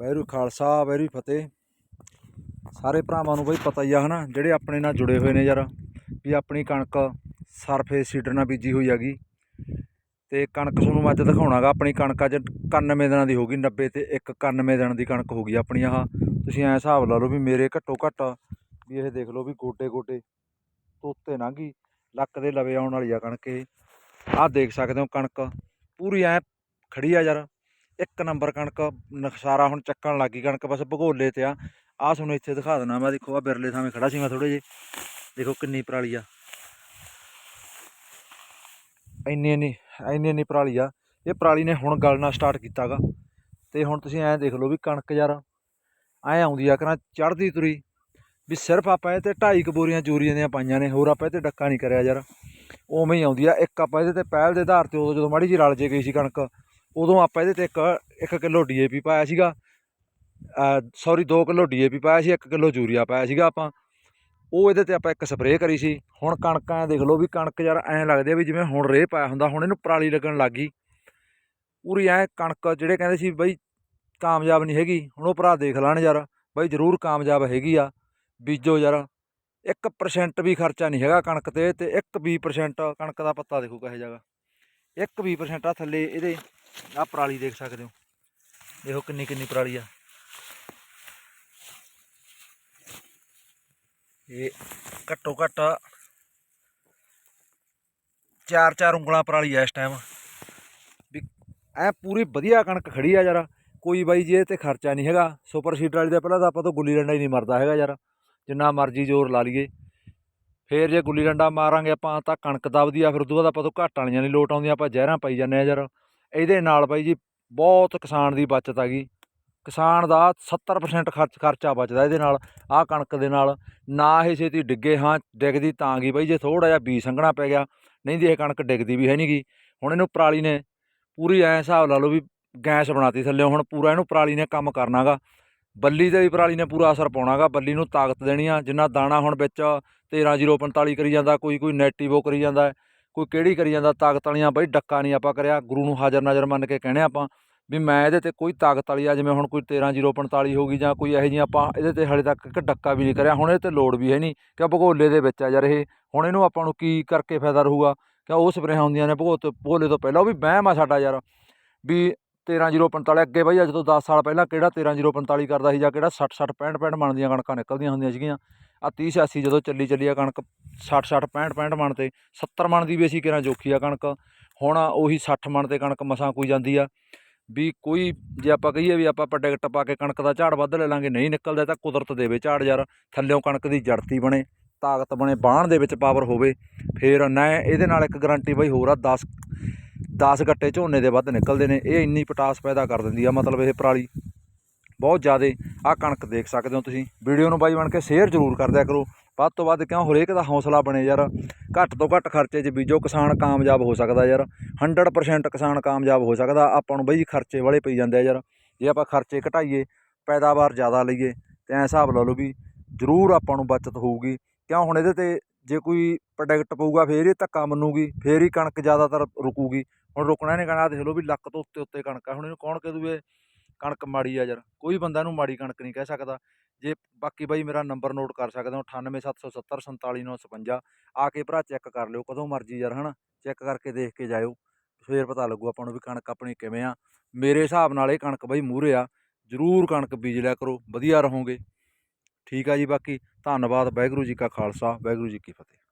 ਵੈਰੂ ਖਾਲਸਾ ਵੈਰੂ ਫਤਿਹ। ਸਾਰੇ ਭਰਾਵਾਂ ਨੂੰ ਬਈ ਪਤਾ ਹੀ ਆ, ਹਨਾ, ਜਿਹੜੇ ਆਪਣੇ ਨਾਲ ਜੁੜੇ ਹੋਏ ਨੇ ਯਾਰ, ਵੀ ਆਪਣੀ ਕਣਕ ਸਰਫੇਸ ਸੀਡਰ ਨਾਲ ਬੀਜੀ ਹੋਈ ਹੈਗੀ। ਤੇ ਕਣਕ ਤੁਹਾਨੂੰ ਮੈਂ ਅੱਜ ਦਿਖਾਉਣਾਗਾ, ਆਪਣੀ ਕਣਕ ਅੱਜ 91 ਦਿਨਾਂ ਦੀ ਹੋ ਗਈ 90 ਤੇ ਇੱਕ 91 ਦਿਨ ਦੀ ਕਣਕ ਹੋ ਗਈ ਆਪਣੀ ਆਹ। ਤੁਸੀਂ ਐਂ ਹਿਸਾਬ ਲਾ ਲਓ ਵੀ ਮੇਰੇ ਘੱਟੋ ਘੱਟ, ਵੀ ਇਹ ਦੇਖ ਲਓ ਵੀ ਗੋਡੇ ਗੋਡੇ ਤੋਤੇ ਲੰਘੀ ਲੱਕ ਦੇ ਲਵੇ ਆਉਣ ਵਾਲੀ ਆ ਕਣਕ ਇਹ। ਆਹ ਦੇਖ ਸਕਦੇ ਹੋ ਕਣਕ, ਪੂਰੀ ਐ ਖੜੀ ਆ ਯਾਰ। ਇੱਕ ਨੰਬਰ ਕਣਕ ਨਖਸਾਰਾ ਹੁਣ ਚੱਕਣ ਲੱਗੀ ਕਣਕ ਬਸ ਭਗੋਲੇ ਤੇ ਆ। ਆਹ ਤੁਹਾਨੂੰ ਇੱਥੇ ਦਿਖਾ ਦੇਣਾ ਮੈਂ, ਦੇਖੋ ਆ ਬਿਰਲੇ ਥਾਵੇਂ ਖੜਾ ਸੀ ਮੈਂ ਥੋੜੇ ਜੇ ਦੇਖੋ ਕਿੰਨੀ ਪਰਾਲੀ ਆ। ਇੰਨੀ ਇੰਨੀ ਇੰਨੀ ਇੰਨੀ ਪਰਾਲੀ ਆ। ਇਹ ਪਰਾਲੀ ਨੇ ਹੁਣ ਗਲਣਾ ਸਟਾਰਟ ਕੀਤਾਗਾ। ਤੇ ਹੁਣ ਤੁਸੀਂ ਐਂ ਦੇਖ ਲਓ ਵੀ ਕਣਕ ਯਾਰ ਐਂ ਆਉਂਦੀ ਆ ਕਰਾਂ ਚੜ੍ਹਦੀ ਤੁਰੀ। ਵੀ ਸਿਰਫ ਆਪਾਂ ਇਹ ਤੇ ਢਾਈ ਕਬੋਰੀਆਂ ਬੋਰੀਆਂ ਚੂਰੀਆਂ ਦੀਆਂ ਪਾਈਆਂ ਨੇ, ਹੋਰ ਆਪਾਂ ਇਹ ਤੇ ਡੱਕਾ ਨਹੀਂ ਕਰਿਆ ਯਾਰ। ਉਵੇਂ ਹੀ ਆਉਂਦੀ ਆ। ਇੱਕ ਆਪਾਂ ਇਹਦੇ ਤੇ ਪਹਿਲ ਦੇ ਆਧਾਰ ਤੇ ਉਦੋਂ ਜਦੋਂ ਮਾੜੀ ਜੀ ਰਲ ਜੇ ਗਈ ਸੀ ਕਣਕ ਉਦੋਂ ਆਪਾਂ ਇਹਦੇ ਤੇ ਇੱਕ ਇੱਕ ਕਿਲੋ ਡੀਏਪੀ ਪਾਇਆ ਸੀਗਾ। ਸੌਰੀ 2 ਕਿਲੋ ਡੀਏਪੀ ਪਾਇਆ ਸੀ 1 ਕਿਲੋ ਯੂਰੀਆ ਪਾਇਆ ਸੀਗਾ ਆਪਾਂ। ਉਹ ਇਹਦੇ ਤੇ ਆਪਾਂ ਇੱਕ ਸਪਰੇਅ ਕਰੀ ਸੀ। ਹੁਣ ਕਣਕਾਂ ਦੇਖ ਲਓ ਵੀ ਕਣਕ ਯਾਰ ਐਂ ਲੱਗਦੇ ਆ ਵੀ ਜਿਵੇਂ ਹੁਣ ਰੇਹ ਪਾਇਆ ਹੁੰਦਾ, ਹੁਣ ਇਹਨੂੰ ਪਰਾਲੀ ਲੱਗਣ ਲੱਗ ਗਈ। ਪੂਰੀ ਐਂ ਕਣਕ ਜਿਹੜੇ ਕਹਿੰਦੇ ਸੀ ਬਈ ਕਾਮਯਾਬ ਨਹੀਂ ਹੈਗੀ, ਹੁਣ ਉਹ ਭਰਾ ਦੇਖ ਲੈਣ ਯਾਰ, ਬਈ ਜ਼ਰੂਰ ਕਾਮਯਾਬ ਹੈਗੀ ਆ, ਬੀਜੋ ਯਾਰ। 1% ਵੀ ਖਰਚਾ ਨਹੀਂ ਹੈਗਾ ਕਣਕ ਤੇ ਤੇ 1-20% ਕਣਕ ਦਾ ਪੱਤਾ ਦੇਖੋ ਕਿਹੋ ਜਿਹਾ 1-20% ਆ ਥੱਲੇ ਇਹਦੇ। ਆ ਪਰਾਲੀ ਦੇਖ ਸਕਦੇ ਹੋ। ਦੇਖੋ ਕਿੰਨੀ ਕਿੰਨੀ ਪਰਾਲੀ ਆ। ਇਹ ਘੱਟੋ ਘੱਟ ਚਾਰ ਚਾਰ ਉਂਗਲਾਂ ਪਰਾਲੀ ਆ ਇਸ ਟਾਈਮ ਵੀ ਐ ਪੂਰੀ ਵਧੀਆ ਕਣਕ ਖੜੀ ਆ ਯਾਰ। ਕੋਈ ਬਾਈ ਜੀ, ਇਹ ਤੇ ਖਰਚਾ ਨਹੀਂ ਹੈਗਾ। ਸੁਪਰ ਸੀਡਰ ਵਾਲੀ ਦਾ ਪਹਿਲਾਂ ਤਾਂ ਆਪਾਂ ਤੋਂ ਗੁੱਲੀ ਡੰਡਾ ਹੀ ਨਹੀਂ ਮਰਦਾ ਹੈਗਾ ਯਾਰ। ਜਿੰਨਾ ਮਰਜ਼ੀ ਜ਼ੋਰ ਲਾ ਲਈਏ। ਫੇਰ ਜੇ ਗੁੱਲੀ ਡੰਡਾ ਮਾਰਾਂਗੇ ਆਪਾਂ ਤਾਂ ਕਣਕ ਦਬਦੀ ਆ ਫਿਰ ਉਦੋਂ ਬਾਅਦ ਆਪਾਂ ਤੋਂ ਘੱਟ ਵਾਲੀਆਂ ਨਹੀਂ ਲੋਟ ਆਉਂਦੀਆਂ। ਆਪਾਂ ਜ਼ਹਿਰਾਂ ਪਾਈ ਜਾਂਦੇ ਆ ਯਾਰ। ਇਹਦੇ ਨਾਲ ਬਾਈ ਜੀ ਬਹੁਤ ਕਿਸਾਨ ਦੀ ਬਚਤ ਹੈਗੀ ਕਿਸਾਨ ਦਾ 70% ਖਰਚ, ਖਰਚਾ ਬਚਦਾ ਇਹਦੇ ਨਾਲ, ਆਹ ਕਣਕ ਦੇ ਨਾਲ। ਨਾ ਇਹ ਛੇਤੀ ਡਿੱਗੇ, ਹਾਂ ਡਿੱਗਦੀ ਤਾਂ ਗਈ ਬਾਈ, ਜੇ ਥੋੜਾ ਜਿਹਾ ਬੀ ਸੰਘਣਾ ਪੈ ਗਿਆ, ਨਹੀਂ ਦੀ ਇਹ ਕਣਕ ਡਿੱਗਦੀ ਵੀ ਹੈ ਨਹੀਂ ਨਹੀਂਗੀ ਹੁਣ ਇਹਨੂੰ ਪਰਾਲੀ ਨੇ ਪੂਰੀ ਐ ਹਿਸਾਬ ਲਾ ਲਓ ਵੀ ਗੈਸ ਬਣਾਤੀ ਥੱਲੇ, ਹੁਣ ਪੂਰਾ ਇਹਨੂੰ ਪਰਾਲੀ ਨੇ ਕੰਮ ਕਰਨਾਗਾ। ਬੱਲੀ ਦੇ ਵੀ ਪਰਾਲੀ ਨੇ ਪੂਰਾ ਅਸਰ ਪਾਉਣਾਗਾ, ਬੱਲੀ ਨੂੰ ਤਾਕਤ ਦੇਣੀ ਆ, ਜਿੰਨਾ ਦਾਣਾ ਹੁਣ ਵਿੱਚ 13045 ਕਰੀ ਜਾਂਦਾ, ਕੋਈ ਕੋਈ ਨੈਟਿਵੋ ਕਰੀ ਜਾਂਦਾ। ਕੋਈ ਕਿਹੜੀ ਕਰੀ ਜਾਂਦਾ, ਤਾਕਤ ਵਾਲੀਆਂ ਬਈ ਡੱਕਾ ਨਹੀਂ ਆਪਾਂ ਕਰਿਆ, ਗੁਰੂ ਨੂੰ ਹਾਜ਼ਰ ਨਾਜ਼ਰ ਮੰਨ ਕੇ ਕਹਿੰਦੇ ਆਪਾਂ, ਵੀ ਮੈਂ ਇਹਦੇ ਤੇ ਕੋਈ ਤਾਕਤ ਵਾਲੀ ਆ, ਜਿਵੇਂ ਹੁਣ ਕੋਈ 13045 ਹੋ ਗਈ ਜਾਂ ਕੋਈ ਇਹੋ ਜਿਹੀ ਆਪਾਂ ਇਹਦੇ ਤੇ ਹਾਲੇ ਤੱਕ ਇੱਕ ਡੱਕਾ ਵੀ ਨਹੀਂ ਕਰਿਆ, ਹੁਣ ਇਹਦੇ ਤੇ ਲੋਡ ਵੀ ਹੈ ਨਹੀਂ ਕਿ ਭਗੋਲੇ ਦੇ ਵਿੱਚ ਆ ਯਾਰ ਇਹ, ਹੁਣ ਇਹਨੂੰ ਆਪਾਂ ਨੂੰ ਕੀ ਕਰਕੇ ਫਾਇਦਾ ਰਹੂਗਾ ਕਿ ਉਹ ਸਪਰੇਹਾਂ ਹੁੰਦੀਆਂ ਨੇ ਭਗੋ ਭਗੋਲੇ ਤੋਂ ਪਹਿਲਾਂ, ਉਹ ਵੀ ਵਹਿਮ ਆ ਸਾਡਾ ਯਾਰ, ਵੀ 13045 ਅੱਗੇ ਬਈ ਅੱਜ ਤੋਂ 10 ਸਾਲ ਪਹਿਲਾਂ ਕਿਹੜਾ 13045 ਕਰਦਾ ਸੀ ਜਾਂ ਕਿਹੜਾ 60 60 65 65 ਮਣ ਦੀਆਂ ਕਣਕਾਂ ਨਿਕਲਦੀਆਂ ਹੁੰਦੀਆਂ ਸੀਗੀਆਂ ਆ 30 86 ਜਦੋਂ ਚੱਲੀ ਚੱਲੀ ਆ ਕਣਕ 60 60 65 65 ਮਣ ਤੇ 70 ਮਣ ਦੀ ਵੀ ਅਸੀਂ ਕਿਹੜਾ ਜੋਖੀ ਆ ਕਣਕ। ਹੁਣ ਉਹੀ 60 ਮਣ ਤੇ ਕਣਕ ਮਸਾਂ ਕੋਈ ਜਾਂਦੀ ਆ। ਵੀ ਕੋਈ ਜੇ ਆਪਾਂ ਕਹੀਏ ਵੀ ਆਪਾਂ ਪ੍ਰੋਡਕਟ ਪਾ ਕੇ ਕਣਕ ਦਾ ਝਾੜ ਵੱਧ ਲੈ ਲਾਂਗੇ, ਨਹੀਂ ਨਿਕਲਦਾ ਤਾਂ ਕੁਦਰਤ ਦੇਵੇ ਝਾੜ ਯਾਰ। ਥੱਲਿਓਂ ਕਣਕ ਦੀ ਜੜਤੀ ਬਣੇ, ਤਾਕਤ ਬਣੇ ਬਾਣ ਦੇ ਵਿੱਚ ਪਾਵਰ ਹੋਵੇ। ਫੇਰ ਨਾ ਇਹਦੇ ਨਾਲ ਇੱਕ ਗਰੰਟੀ ਬਈ ਹੋਰ ਆ 10 10 ਗੱਟੇ ਝੋਨੇ ਦੇ ਵੱਧ ਨਿਕਲਦੇ ਨੇ। ਇਹ ਇੰਨੀ ਪਟਾਸ ਪੈਦਾ ਕਰ ਦਿੰਦੀ ਆ, ਮਤਲਬ ਇਹ ਪਰਾਲੀ। ਬਹੁਤ ਜ਼ਿਆਦਾ ਆਹ ਕਣਕ ਦੇਖ ਸਕਦੇ ਹੋ ਤੁਸੀਂ। ਵੀਡੀਓ ਨੂੰ ਬਾਈ ਬਣ ਕੇ ਸ਼ੇਅਰ ਜ਼ਰੂਰ ਕਰ ਦਿਆ ਕਰੋ। ਵੱਧ ਤੋਂ ਵੱਧ ਕਿਉਂ? ਹਰੇਕ ਦਾ ਹੌਸਲਾ ਬਣੇ ਯਾਰ। ਘੱਟ ਤੋਂ ਘੱਟ ਖਰਚੇ 'ਚ ਬੀਜੋ, ਕਿਸਾਨ ਕਾਮਯਾਬ ਹੋ ਸਕਦਾ ਯਾਰ। 100% ਕਿਸਾਨ ਕਾਮਯਾਬ ਹੋ ਸਕਦਾ। ਆਪਾਂ ਨੂੰ ਬਈ ਖਰਚੇ ਵਾਲੇ ਪਈ ਜਾਂਦੇ ਆ ਯਾਰ। ਜੇ ਆਪਾਂ ਖਰਚੇ ਘਟਾਈਏ, ਪੈਦਾਵਾਰ ਜ਼ਿਆਦਾ ਲਈਏ, ਤੇ ਐਂ ਹਿਸਾਬ ਲਾ ਲਓ ਵੀ ਜ਼ਰੂਰ ਆਪਾਂ ਨੂੰ ਬਚਤ ਹੋਊਗੀ। ਕਿਉਂ? ਹੁਣ ਇਹਦੇ ਤੇ ਜੇ ਕੋਈ ਪ੍ਰੋਡਕਟ ਪਊਗਾ, ਫੇਰ ਹੀ ਧੱਕਾ ਮੰਨੂਗੀ, ਫੇਰ ਹੀ ਕਣਕ ਜ਼ਿਆਦਾਤਰ ਰੁਕੂਗੀ। ਹੁਣ ਰੁਕਣਾ ਨਹੀਂ, ਕਹਣਾ ਦੇਖ ਲਓ ਵੀ ਲੱਕ ਤੋਂ ਉੱਤੇ ਉੱਤੇ ਕਣਕ ਆ। ਹੁਣ ਇਹਨੂੰ ਕੌਣ ਕਹਿ ਦੂਏ? ਕਣਕ ਮਾੜੀ ਆ ਯਾਰ, ਕੋਈ ਬੰਦਾ ਇਹਨੂੰ ਮਾੜੀ ਕਣਕ ਨਹੀਂ ਕਹਿ ਸਕਦਾ। ਜੇ ਬਾਕੀ ਬਾਈ ਮੇਰਾ ਨੰਬਰ ਨੋਟ ਕਰ ਸਕਦੇ ਹੋ 9877747956 ਆ ਕੇ ਭਰਾ ਚੈੱਕ ਕਰ ਲਿਓ, ਕਦੋਂ ਮਰਜ਼ੀ ਯਾਰ, ਹਨਾ? ਚੈੱਕ ਕਰਕੇ ਦੇਖ ਕੇ ਜਾਇਓ ਫੇਰ ਪਤਾ ਲੱਗੂ ਆਪਾਂ ਨੂੰ ਵੀ ਕਣਕ ਆਪਣੀ ਕਿਵੇਂ ਆ। ਮੇਰੇ ਹਿਸਾਬ ਨਾਲ ਇਹ ਕਣਕ ਬਾਈ ਮੂਹਰੇ ਆ, ਜ਼ਰੂਰ ਕਣਕ ਬੀਜ ਲਿਆ ਕਰੋ, ਵਧੀਆ ਰਹੋਗੇ। ਠੀਕ ਆ ਜੀ ਬਾਕੀ, ਧੰਨਵਾਦ, ਵਾਹਿਗੁਰੂ ਜੀ ਕਾ ਖਾਲਸਾ, ਵਾਹਿਗੁਰੂ ਜੀ ਕੀ ਫਤਿਹ।